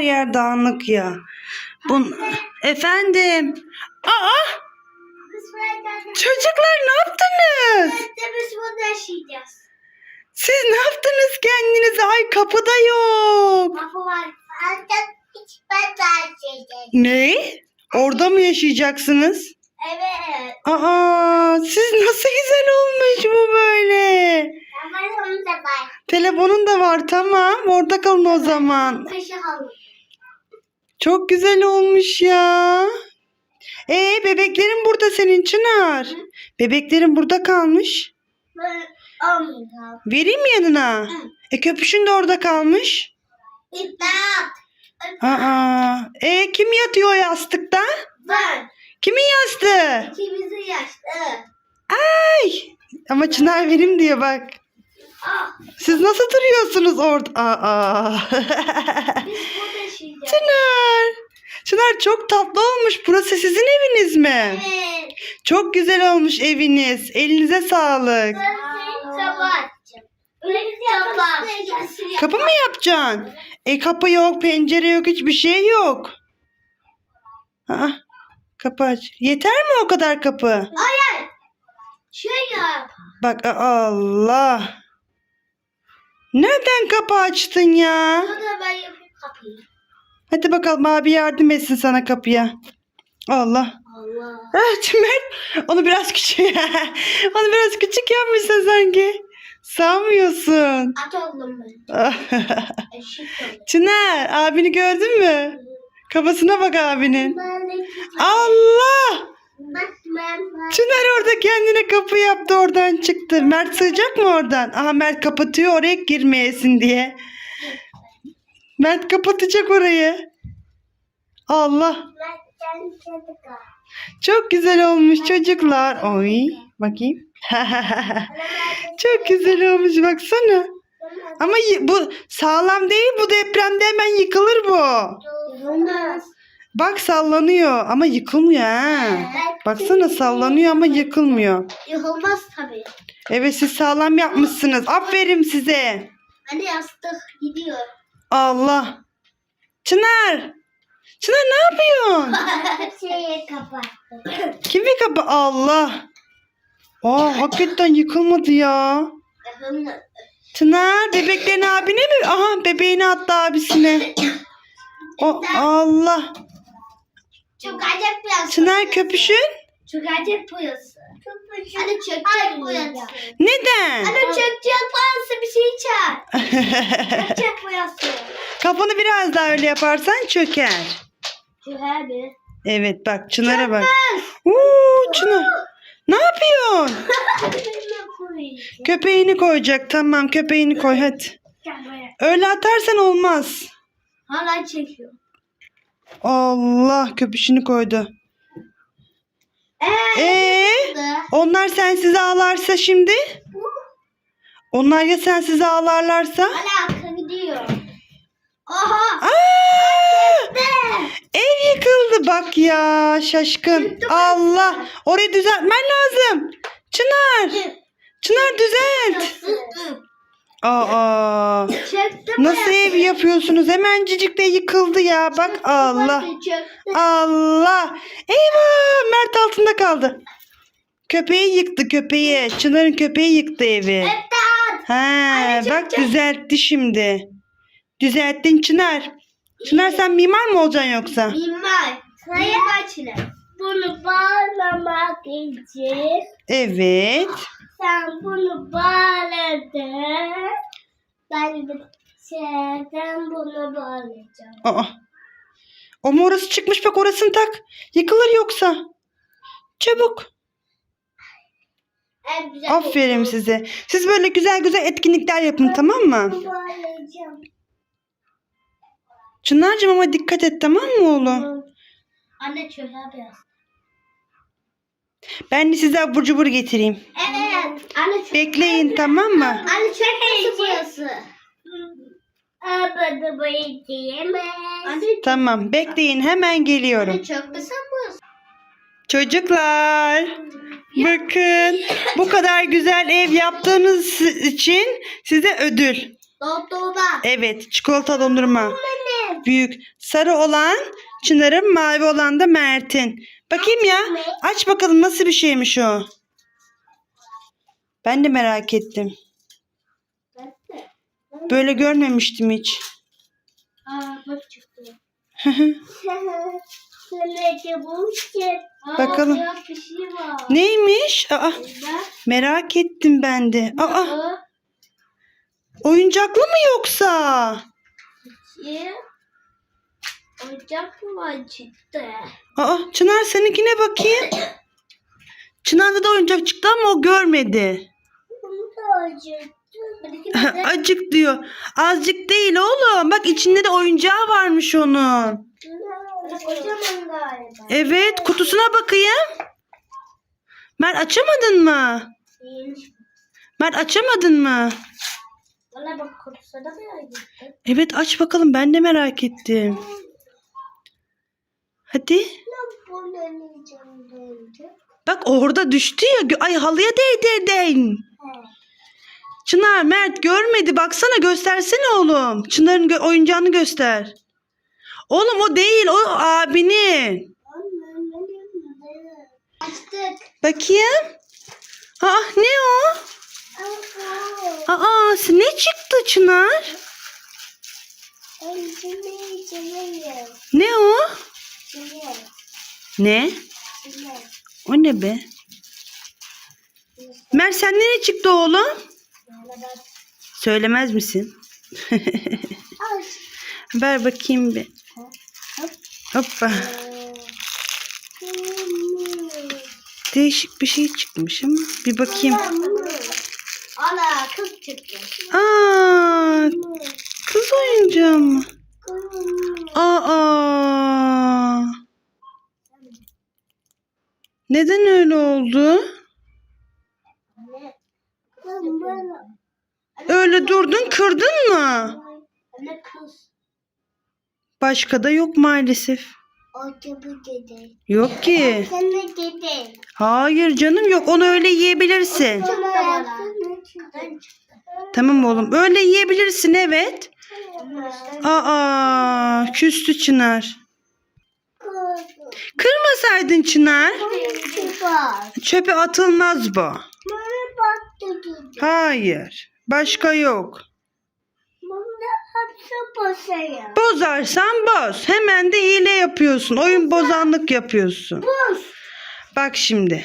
her yer dağınık ya. Bun Efendim. Aa! Çocuklar ne yaptınız? biz burada yaşayacağız. Siz ne yaptınız kendinize? Ay kapıda yok. Kapı var. Artık hiç ben de yaşayacağım. Ne? Orada mı yaşayacaksınız? Evet. Aa, siz nasıl güzel olmuş bu böyle. Telefonum da var. Telefonun da var tamam. Orada kalın o zaman. Kışı halı. Çok güzel olmuş ya. Ee bebeklerin burada senin Çınar. Bebeklerin burada kalmış. Ben. Vereyim mi yanına? E köpüşün de orada kalmış. İmdat. Aa, e kim yatıyor yastıkta? Ben. Kimin yastığı? İkimizin yaşlı. Ay! Ama Çınar verim diyor bak. Ah. Siz nasıl duruyorsunuz orada? Aa. Çınar. Çınar çok tatlı olmuş. Burası sizin eviniz mi? Evet. Çok güzel olmuş eviniz. Elinize sağlık. Kapı mı yapacaksın? E kapı yok, pencere yok, hiçbir şey yok. Aa, kapı aç. Yeter mi o kadar kapı? Hayır. Şey yap. Bak Allah. Nereden kapı açtın ya? Burada ben yapayım kapıyı. Hadi bakalım abi yardım etsin sana kapıya. Allah. Allah. Evet Mert. Onu biraz küçük. Onu biraz küçük yapmışsın sanki. Sağmıyorsun. At oldum ben. Çınar abini gördün mü? Kafasına bak abinin. Allah! Çınar orada kendine kapı yaptı oradan çıktı. Mert sığacak mı oradan? Aha Mert kapatıyor oraya girmeyesin diye. Mert kapatacak orayı. Allah. Çok güzel olmuş çocuklar. Oy. Bakayım. Çok güzel olmuş baksana. Ama bu sağlam değil bu depremde hemen yıkılır bu. Bak sallanıyor ama yıkılmıyor ha. Baksana sallanıyor ama yıkılmıyor. Yıkılmaz tabii. Evet siz sağlam yapmışsınız. Aferin size. Hani yastık gidiyor. Allah. Çınar. Çınar ne yapıyorsun? Şeyi kapattım. Kim bir kapı? Allah. Aa hakikaten yıkılmadı ya. Çınar bebeklerin abine mi? Aha bebeğini attı abisine. O Allah. Çok acayip yastık. Çınar köpüşün. Çok acayip boyası. Neden? Hani çökecek boyası bir şey. Çökecek boyası. Kafanı biraz daha öyle yaparsan çöker. Çöker mi? Evet bak Çınar'a bak. Uuu Çınar. Ne yapıyorsun? Köpeğini koyacak. Tamam köpeğini koy hadi. Öyle atarsan olmaz. Hala çekiyor. Allah köpüşünü koydu. Eee? Ee, onlar sensiz ağlarsa şimdi? Onlar ya sensiz ağlarlarsa? Hala arka gidiyor. Aha. Aa! Ev yıkıldı bak ya şaşkın. Allah orayı düzeltmen lazım. Çınar. Çınar düzelt. Aa. Nasıl ev yapıyorsunuz? Hemencik de yıkıldı ya. Bak Allah. Allah. Eyvah. Mert altında kaldı. Köpeği yıktı köpeği. Çınar'ın köpeği yıktı evi. Ha, bak düzeltti şimdi. Düzelttin Çınar. Çınar sen mimar mı olacaksın yoksa? Mimar. Mimar çile. Bunu bağlamak için Evet. sen bunu bağladın. Ben şeyden bunu bağlayacağım. Aa. O mu orası çıkmış bak orasını tak. Yıkılır yoksa. Çabuk. En güzel Aferin size. Siz böyle güzel güzel etkinlikler yapın tamam mı? Çınar'cığım ama dikkat et tamam mı oğlum? Anne çöker biraz. Ben de size abur cubur getireyim. Evet. Anne. Bekleyin tamam mı? Anne çöker boyası. Tamam bekleyin hemen geliyorum. Çocuklar bakın bu kadar güzel ev yaptığınız için size ödül. Doktorda. Evet çikolata dondurma. Benim. büyük. Sarı olan Çınar'ın, mavi olan da Mert'in. Bakayım ya. Aç bakalım nasıl bir şeymiş o. Ben de merak ettim. Böyle görmemiştim hiç. Aa bak çıktı. Bakalım. şey. Neymiş? Aa, merak ettim ben de. Aa, oyuncaklı mı yoksa? Ocak mı çıktı? Aa, Çınar seninkine bakayım. Çınar'da da oyuncak çıktı ama o görmedi. De Acık diyor. Azıcık değil oğlum. Bak içinde de oyuncağı varmış onun. Evet kutusuna bakayım. Mert açamadın mı? Mert açamadın mı? Valla bak kutusuna da merak ettim. Evet aç bakalım ben de merak ettim. Hadi. Bak orada düştü ya. Ay halıya değdirdin. Çınar Mert görmedi. Baksana göstersene oğlum. Çınar'ın gö- oyuncağını göster. Oğlum o değil o abinin. Açtık. Bakayım. Aa ne o? Aa ne çıktı Çınar? Ne o? Ne? O ne be? Mert sen nereye çıktı oğlum? Söylemez misin? Ver bakayım bir. Hoppa. Değişik bir şey çıkmış ama. Bir bakayım. Ana kız çıktı. Aa, kız oyuncağı mı? Aa. Neden öyle oldu? Öyle durdun kırdın mı? Anne kız. Başka da yok maalesef. Yok ki. Sen de dedi. Hayır canım yok onu öyle yiyebilirsin. Tamam oğlum öyle yiyebilirsin evet. Aa küstü Çınar. Kırmasaydın Çınar. Çöpe atılmaz bu. Hayır. Başka yok. Bozarsan boz. Hemen de hile yapıyorsun. Oyun bozanlık yapıyorsun. Bak şimdi.